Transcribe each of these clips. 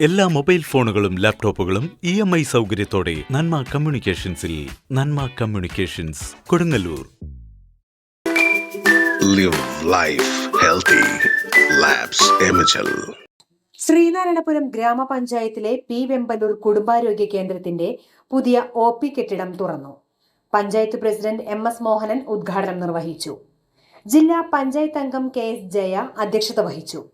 എല്ലാ മൊബൈൽ ഫോണുകളും ലാപ്ടോപ്പുകളും ഇ എം ഐ സൗകര്യത്തോടെ നന്മ കമ്മ്യൂണിക്കേഷൻസിൽ Nanma communications Kodungallur. Live life healthy. Sreenarayanapuram ഗ്രാമപഞ്ചായത്തിലെ പി വെമ്പലൂർ കുടുംബാരോഗ്യ കേന്ദ്രത്തിന്റെ പുതിയ ഒ പി കെട്ടിടം തുറന്നു. Panchayat president M S Mohanan ഉദ്ഘാടനം നിർവഹിച്ചു. ജില്ലാ പഞ്ചായത്ത് അംഗം കെ എസ് ജയ അധ്യക്ഷത വഹിച്ചു.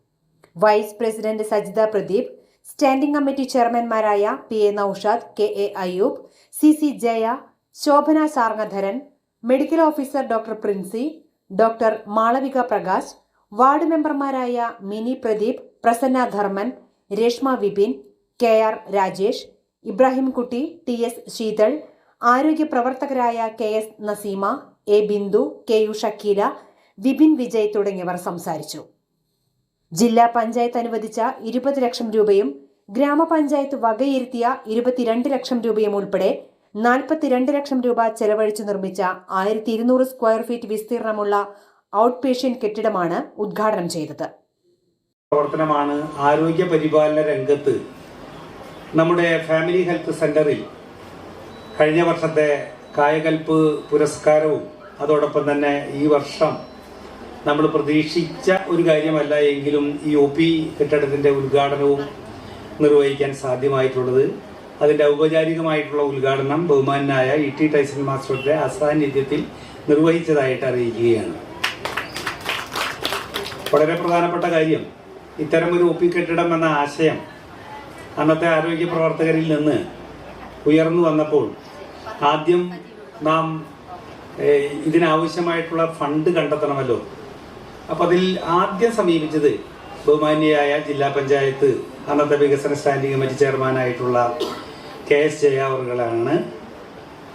Vice president Sajitha Pradeep standing committee ചെയർമാൻമാരായ P A Naushad K A Ayyub C C Jaya Shobhana Sarngadharan medical officer doctor Princy doctor Malavika Prakash ward മെമ്പർമാരായ Mini Pradeep Prasanna Dharman Reshma Vipin K R Rajesh Ibrahimkutty T S Sheethal ആരോഗ്യ പ്രവർത്തകരായ K S Naseema A Bindu K U Shakeela Vipin Vijay തുടങ്ങിയവർ സംസാരിച്ചു. ജില്ലാ പഞ്ചായത്ത് അനുവദിച്ച ഇരുപത് ലക്ഷം രൂപയും ഗ്രാമപഞ്ചായത്ത് വകയിരുത്തിയ ഇരുപത്തിരണ്ട് ലക്ഷം രൂപയും ഉൾപ്പെടെ നാൽപ്പത്തിരണ്ട് ലക്ഷം രൂപ ചെലവഴിച്ചു നിർമ്മിച്ച ആയിരത്തി ഇരുന്നൂറ് സ്ക്വയർ ഫീറ്റ് വിസ്തീർണമുള്ള ഔട്ട് പേഷ്യന്റ് കെട്ടിടമാണ് ഉദ്ഘാടനം ചെയ്തത്. പ്രവർത്തനമാണ് ആരോഗ്യ പരിപാലന രംഗത്ത് നമ്മുടെ ഫാമിലി ഹെൽത്ത് സെന്ററിൽ കഴിഞ്ഞ വർഷത്തെ കായകൽപ്പ് പുരസ്കാരവും അതോടൊപ്പം തന്നെ ഈ വർഷം നമ്മൾ പ്രതീക്ഷിച്ച ഒരു കാര്യമല്ല എങ്കിലും ഈ ഒ പി കെട്ടിടത്തിന്റെ ഉദ്ഘാടനവും നിർവഹിക്കാൻ സാധ്യമായിട്ടുള്ളത്. അതിന്റെ ഔപചാരികമായിട്ടുള്ള ഉദ്ഘാടനം ബഹുമാനായ ഇ ടി ടൈസൺ മാസ്റ്ററുടെ അസാന്നിധ്യത്തിൽ നിർവഹിച്ചതായിട്ട് അറിയിക്കുകയാണ്. വളരെ പ്രധാനപ്പെട്ട കാര്യം ഇത്തരം ഒരു ഒപ്പി കെട്ടിടം എന്ന ആശയം അന്നത്തെ ആരോഗ്യ പ്രവർത്തകരിൽ നിന്ന് ഉയർന്നു വന്നപ്പോൾ ആദ്യം നാം ഇതിനാവശ്യമായിട്ടുള്ള ഫണ്ട് കണ്ടെത്തണമല്ലോ. അപ്പം അതിൽ ആദ്യം സമീപിച്ചത് ബഹുമാന്യയായ ജില്ലാ പഞ്ചായത്ത് അന്നത്തെ വികസന സ്റ്റാൻഡിംഗ് കമ്മിറ്റി ചെയർമാനായിട്ടുള്ള കെ എസ് ജയ അവറുകളാണ്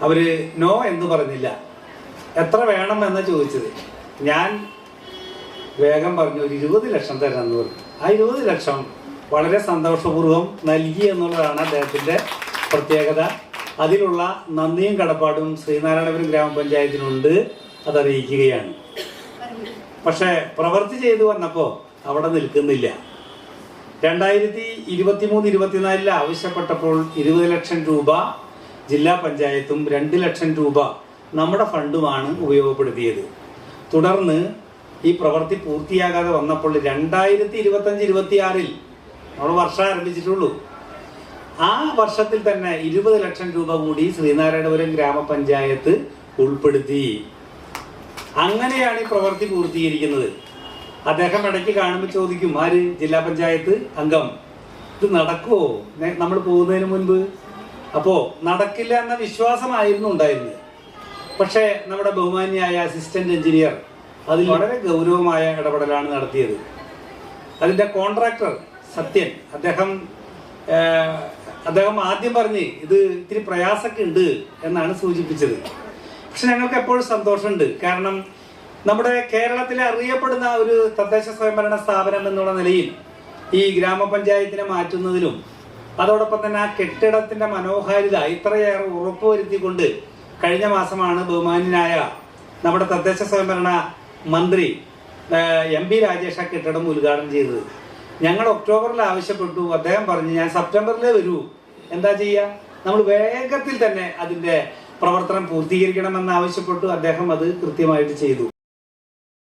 അവർ നോ എന്ന് പറഞ്ഞില്ല. എത്ര വേണം എന്ന് ചോദിച്ചത്. ഞാൻ വേഗം പറഞ്ഞു ഒരു ഇരുപത് ലക്ഷം എന്ന് പറഞ്ഞു. ആ ഇരുപത് ലക്ഷം വളരെ സന്തോഷപൂർവം നൽകി എന്നുള്ളതാണ് അദ്ദേഹത്തിന്റെ പ്രത്യേകത. അതിലുള്ള നന്ദിയും കടപ്പാടും ശ്രീനാരായണപുരം ഗ്രാമപഞ്ചായത്തിനുണ്ട് അതറിയിക്കുകയാണ്. പക്ഷേ പ്രവൃത്തി ചെയ്തു വന്നപ്പോൾ അവിടെ നിൽക്കുന്നില്ല. രണ്ടായിരത്തി ഇരുപത്തി മൂന്ന് ഇരുപത്തിനാലിൽ ആവശ്യപ്പെട്ടപ്പോൾ ഇരുപത് ലക്ഷം രൂപ ജില്ലാ പഞ്ചായത്തും രണ്ട് ലക്ഷം രൂപ നമ്മുടെ ഫണ്ടുമാണ് ഉപയോഗപ്പെടുത്തിയത്. തുടർന്ന് ഈ പ്രവൃത്തി പൂർത്തിയാകാതെ വന്നപ്പോൾ രണ്ടായിരത്തി ഇരുപത്തഞ്ച് ഇരുപത്തിയാറിൽ നമ്മൾ വർഷം ആരംഭിച്ചിട്ടുള്ളൂ. ആ വർഷത്തിൽ തന്നെ ഇരുപത് ലക്ഷം രൂപ കൂടി ശ്രീനാരായണപുരം ഗ്രാമപഞ്ചായത്ത് ഉൾപ്പെടുത്തി. അങ്ങനെയാണ് ഈ പ്രവൃത്തി പൂർത്തീകരിക്കുന്നത്. അദ്ദേഹം ഇടയ്ക്ക് കാണുമ്പോൾ ചോദിക്കും ആര്? ജില്ലാ പഞ്ചായത്ത്? അംഗം. ഇത് നടക്കുമോ നമ്മൾ പോകുന്നതിന് മുൻപ്? അപ്പോൾ നടക്കില്ല എന്ന വിശ്വാസമായിരുന്നു ഉണ്ടായിരുന്നത്. പക്ഷേ നമ്മുടെ ബഹുമാനിയായ അസിസ്റ്റന്റ് എഞ്ചിനീയർ അതിൽ വളരെ ഗൗരവമായ ഇടപെടലാണ് നടത്തിയത്. അതിന്റെ കോൺട്രാക്ടർ സത്യൻ അദ്ദേഹം അദ്ദേഹം ആദ്യം പറഞ്ഞ് ഇത് ഇത്തിരി പ്രയാസമൊക്കെ ഉണ്ട് എന്നാണ് സൂചിപ്പിച്ചത്. പക്ഷെ ഞങ്ങൾക്ക് എപ്പോഴും സന്തോഷമുണ്ട്. കാരണം നമ്മുടെ കേരളത്തിലെ അറിയപ്പെടുന്ന ഒരു തദ്ദേശ സ്വയംഭരണ സ്ഥാപനം എന്നുള്ള നിലയിൽ ഈ ഗ്രാമപഞ്ചായത്തിനെ മാറ്റുന്നതിലും അതോടൊപ്പം തന്നെ ആ കെട്ടിടത്തിന്റെ മനോഹാരിത ഇത്രയേറെ ഉറപ്പുവരുത്തിക്കൊണ്ട് കഴിഞ്ഞ മാസമാണ് ബഹുമാന്യനായ നമ്മുടെ തദ്ദേശ സ്വയംഭരണ മന്ത്രി എം പി രാജേഷ് കെട്ടിടം ഉദ്ഘാടനം ചെയ്തത്. ഞങ്ങൾ ഒക്ടോബറിൽ ആവശ്യപ്പെട്ടു. അദ്ദേഹം പറഞ്ഞു ഞാൻ സെപ്റ്റംബറിലേ വരൂ. എന്താ ചെയ്യുക നമ്മൾ വേഗത്തിൽ തന്നെ അതിന്റെ പ്രവർത്തനം പൂർത്തീകരിക്കണമെന്ന് ആവശ്യപ്പെട്ടു. അദ്ദേഹം അത് കൃത്യമായിട്ട് ചെയ്തു.